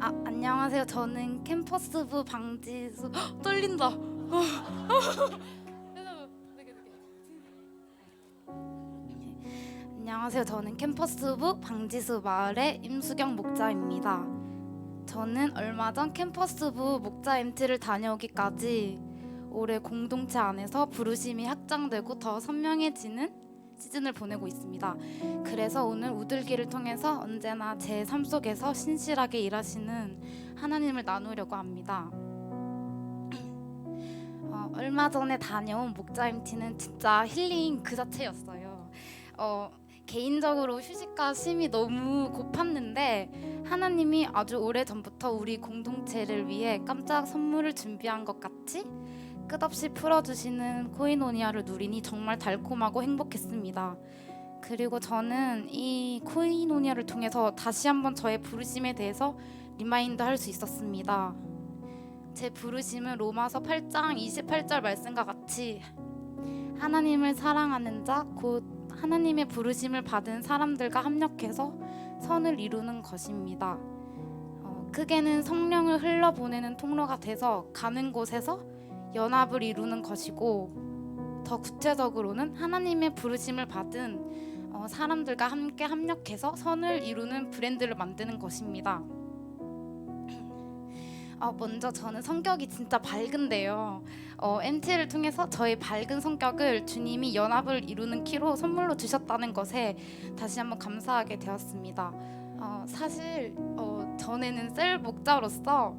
아 안녕하세요. 저는 캠퍼스부 방지수 헉, 떨린다. 어. 안녕하세요. 저는 캠퍼스부 방지수 마을의 임수경 목자입니다. 저는 얼마 전 캠퍼스부 목자 MT를 다녀오기까지 올해 공동체 안에서 부르심이 확장되고 더 선명해지는 시즌을 보내고 있습니다. 그래서 오늘 우들기를 통해서 언제나 제 삶 속에서 신실하게 일하시는 하나님을 나누려고 합니다. 어, 얼마 전에 다녀온 목자 MT는 진짜 힐링 그 자체였어요. 어, 개인적으로 휴식과 쉼이 너무 고팠는데 하나님이 아주 오래 전부터 우리 공동체를 위해 깜짝 선물을 준비한 것 같이 끝없이 풀어주시는 코이노니아를 누리니 정말 달콤하고 행복했습니다. 그리고 저는 이 코이노니아를 통해서 다시 한번 저의 부르심에 대해서 리마인드 할 수 있었습니다. 제 부르심은 로마서 8장 28절 말씀과 같이 하나님을 사랑하는 자, 곧 하나님의 부르심을 받은 사람들과 합력해서 선을 이루는 것입니다. 어, 크게는 성령을 흘러보내는 통로가 돼서 가는 곳에서 연합을 이루는 것이고 더 구체적으로는 하나님의 부르심을 받은 어, 사람들과 함께 합력해서 선을 이루는 브랜드를 만드는 것입니다. 어, 먼저 저는 성격이 진짜 밝은데요. 어, MT를 통해서 저의 밝은 성격을 주님이 연합을 이루는 키로 선물로 주셨다는 것에 다시 한번 감사하게 되었습니다. 어, 사실 어, 전에는 셀 목자로서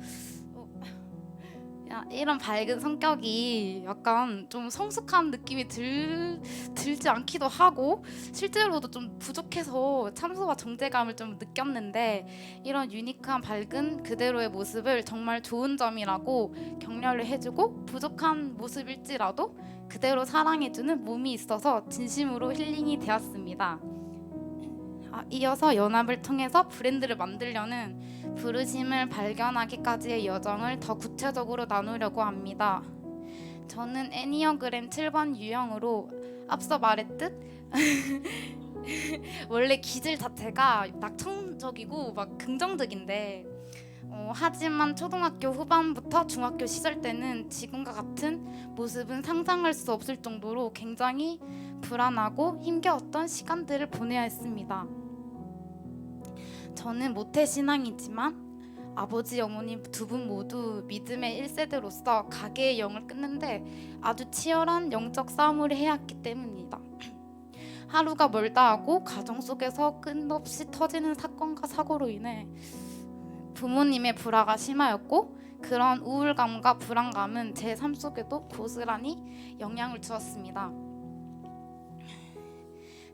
이런 밝은 성격이 약간 좀 성숙한 느낌이 들, 들지 않기도 하고 실제로도 좀 부족해서 참소와 정제감을 좀 느꼈는데 이런 유니크한 밝은 그대로의 모습을 정말 좋은 점이라고 격려를 해주고 부족한 모습일지라도 그대로 사랑해주는 몸이 있어서 진심으로 힐링이 되었습니다. 아, 이어서 연합을 통해서 브랜드를 만들려는 부르심을 발견하기까지의 여정을 더 구체적으로 나누려고 합니다. 저는 애니어그램 7번 유형으로 앞서 말했듯 원래 기질 자체가 낙천적이고 막 긍정적인데 어, 하지만 초등학교 후반부터 중학교 시절 때는 지금과 같은 모습은 상상할 수 없을 정도로 굉장히 불안하고 힘겨웠던 시간들을 보내야 했습니다. 저는 모태 신앙이지만 아버지 어머니 두 분 모두 믿음의 1세대로서 가게의 영을 끊는데 아주 치열한 영적 싸움을 해야 했기 때문입니다. 하루가 멀다 하고 가정 속에서 끝없이 터지는 사건과 사고로 인해 부모님의 불화가 심하였고 그런 우울감과 불안감은 제 삶 속에도 고스란히 영향을 주었습니다.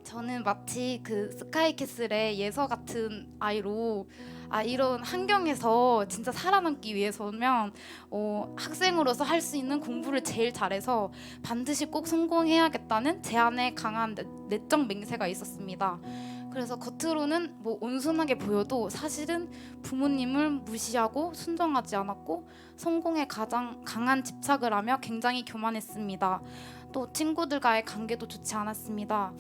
저는 마치 그 스카이캐슬의 예서 같은 아이로 아 이런 환경에서 진짜 살아남기 위해서면 어, 학생으로서 할 수 있는 공부를 제일 잘해서 반드시 꼭 성공해야겠다는 제 안에 강한 내- 내적 맹세가 있었습니다. 그래서 겉으로는 뭐 온순하게 보여도 사실은 부모님을 무시하고 순종하지 않았고 성공에 가장 강한 집착을 하며 굉장히 교만했습니다. 또 친구들과의 관계도 좋지 않았습니다.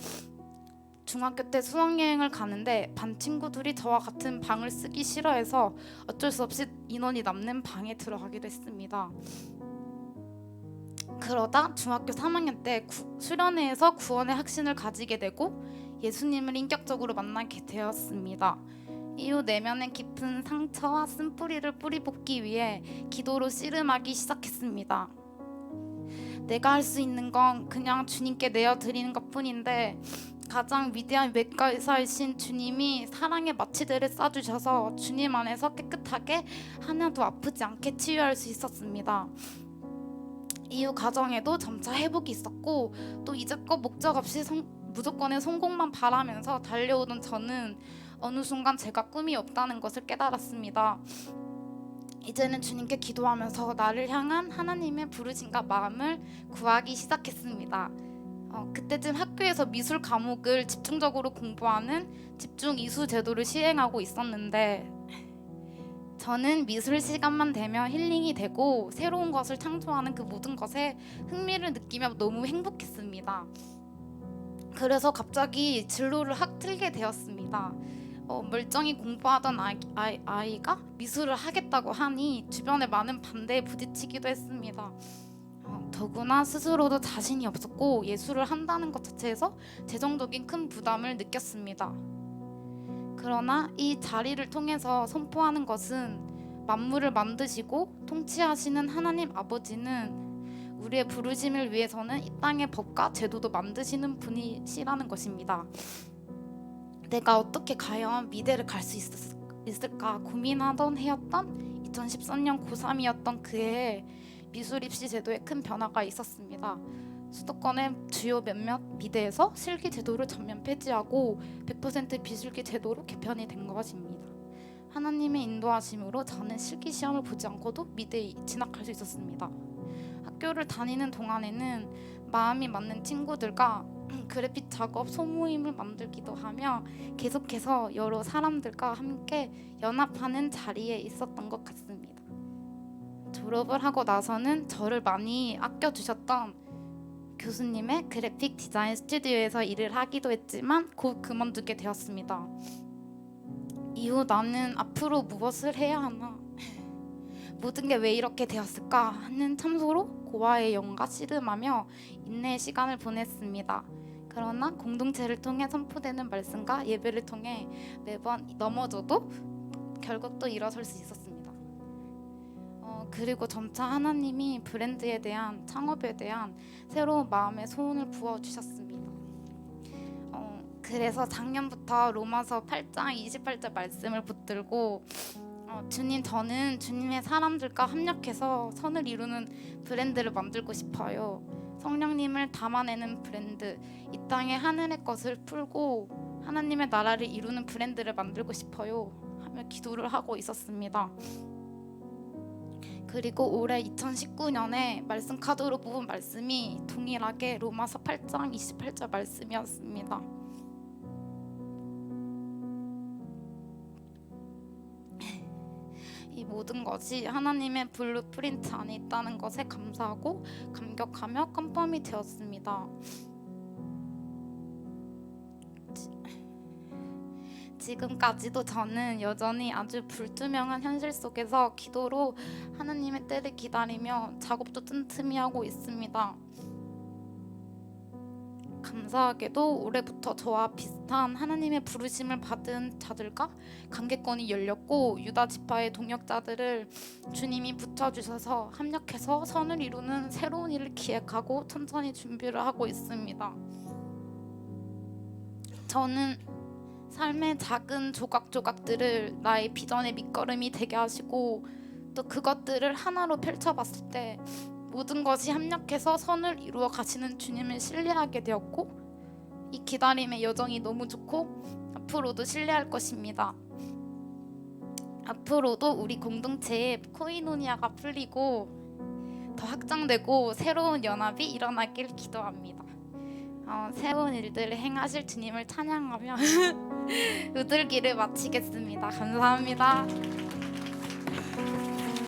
중학교 때 수학여행을 가는데 반 친구들이 저와 같은 방을 쓰기 싫어해서 어쩔 수 없이 인원이 남는 방에 들어가기도 했습니다. 그러다 중학교 3학년 때 구, 수련회에서 구원의 확신을 가지게 되고 예수님을 인격적으로 만나게 되었습니다. 이후 내면의 깊은 상처와 쓴뿌리를 뿌리 뽑기 위해 기도로 씨름하기 시작했습니다. 내가 할 수 있는 건 그냥 주님께 내어 드리는 것뿐인데 가장 위대한 외과 의사이신 주님이 사랑의 마취대를 쏴주셔서 주님 안에서 깨끗하게 하나도 아프지 않게 치유할 수 있었습니다. 이후 가정에도 점차 회복이 있었고 또 이제껏 목적 없이 성, 무조건의 성공만 바라면서 달려오던 저는 어느 순간 제가 꿈이 없다는 것을 깨달았습니다. 이제는 주님께 기도하면서 나를 향한 하나님의 부르심과 마음을 구하기 시작했습니다. 어, 그때쯤 학교에서 미술 과목을 집중적으로 공부하는 집중 이수 제도를 시행하고 있었는데 저는 미술 시간만 되면 힐링이 되고 새로운 것을 창조하는 그 모든 것에 흥미를 느끼며 너무 행복했습니다. 그래서 갑자기 진로를 확 틀게 되었습니다. 어, 멀쩡히 공부하던 아이, 아이, 아이가 미술을 하겠다고 하니 주변에 많은 반대에 부딪히기도 했습니다. 어, 더구나 스스로도 자신이 없었고 예술을 한다는 것 자체에서 재정적인 큰 부담을 느꼈습니다. 그러나 이 자리를 통해서 선포하는 것은 만물을 만드시고 통치하시는 하나님 아버지는 우리의 부르심을 위해서는 이 땅의 법과 제도도 만드시는 분이시라는 것입니다. 내가 어떻게 과연 미대를 갈 수 있을까 고민하던 해였던 2013년 고3이었던 그해 미술 입시 제도에 큰 변화가 있었습니다. 수도권의 주요 몇몇 미대에서 실기 제도를 전면 폐지하고 100% 비실기 제도로 개편이 된 것입니다. 하나님의 인도하심으로 저는 실기 시험을 보지 않고도 미대에 진학할 수 있었습니다. 학교를 다니는 동안에는 마음이 맞는 친구들과 그래픽 작업 소모임을 만들기도 하며 계속해서 여러 사람들과 함께 연합하는 자리에 있었던 것 같습니다. 졸업을 하고 나서는 저를 많이 아껴주셨던 교수님의 그래픽 디자인 스튜디오에서 일을 하기도 했지만 곧 그만두게 되었습니다. 이후 나는 앞으로 무엇을 해야 하나 모든 게 왜 이렇게 되었을까 하는 참소로 고아의 영과 씨름하며 인내의 시간을 보냈습니다. 그러나 공동체를 통해 선포되는 말씀과 예배를 통해 매번 넘어져도 결국 또 일어설 수 있었습니다. 어, 그리고 점차 하나님이 브랜드에 대한 창업에 대한 새로운 마음의 소원을 부어 주셨습니다. 어, 그래서 작년부터 로마서 8장 28절 말씀을 붙들고 어, 주님 저는 주님의 사람들과 협력해서 선을 이루는 브랜드를 만들고 싶어요. 성령님을 담아내는 브랜드, 이 땅의 하늘의 것을 풀고 하나님의 나라를 이루는 브랜드를 만들고 싶어요. 하며 기도를 하고 있었습니다. 그리고 올해 2019년에 말씀 카드로 뽑은 말씀이 동일하게 로마서 8장 28절 말씀이었습니다. 이 모든 것이 하나님의 블루프린트 안에 있다는 것에 감사하고 감격하며 컨펌이 되었습니다. 지금까지도 저는 여전히 아주 불투명한 현실 속에서 기도로 하나님의 때를 기다리며 작업도 틈틈이 하고 있습니다. 감사하게도 올해부터 저와 비슷한 하나님의 부르심을 받은 자들과 관계권이 열렸고 유다 지파의 동역자들을 주님이 붙여주셔서 합력해서 선을 이루는 새로운 일을 기획하고 천천히 준비를 하고 있습니다. 저는 삶의 작은 조각조각들을 나의 비전의 밑거름이 되게 하시고 또 그것들을 하나로 펼쳐봤을 때 모든 것이 합력해서 선을 이루어 가시는 주님을 신뢰하게 되었고 이 기다림의 여정이 너무 좋고 앞으로도 신뢰할 것입니다. 앞으로도 우리 공동체에 코이노니아가 풀리고 더 확장되고 새로운 연합이 일어나길 기도합니다. 어, 새로운 일들을 행하실 주님을 찬양하며 으들기를 마치겠습니다. 감사합니다.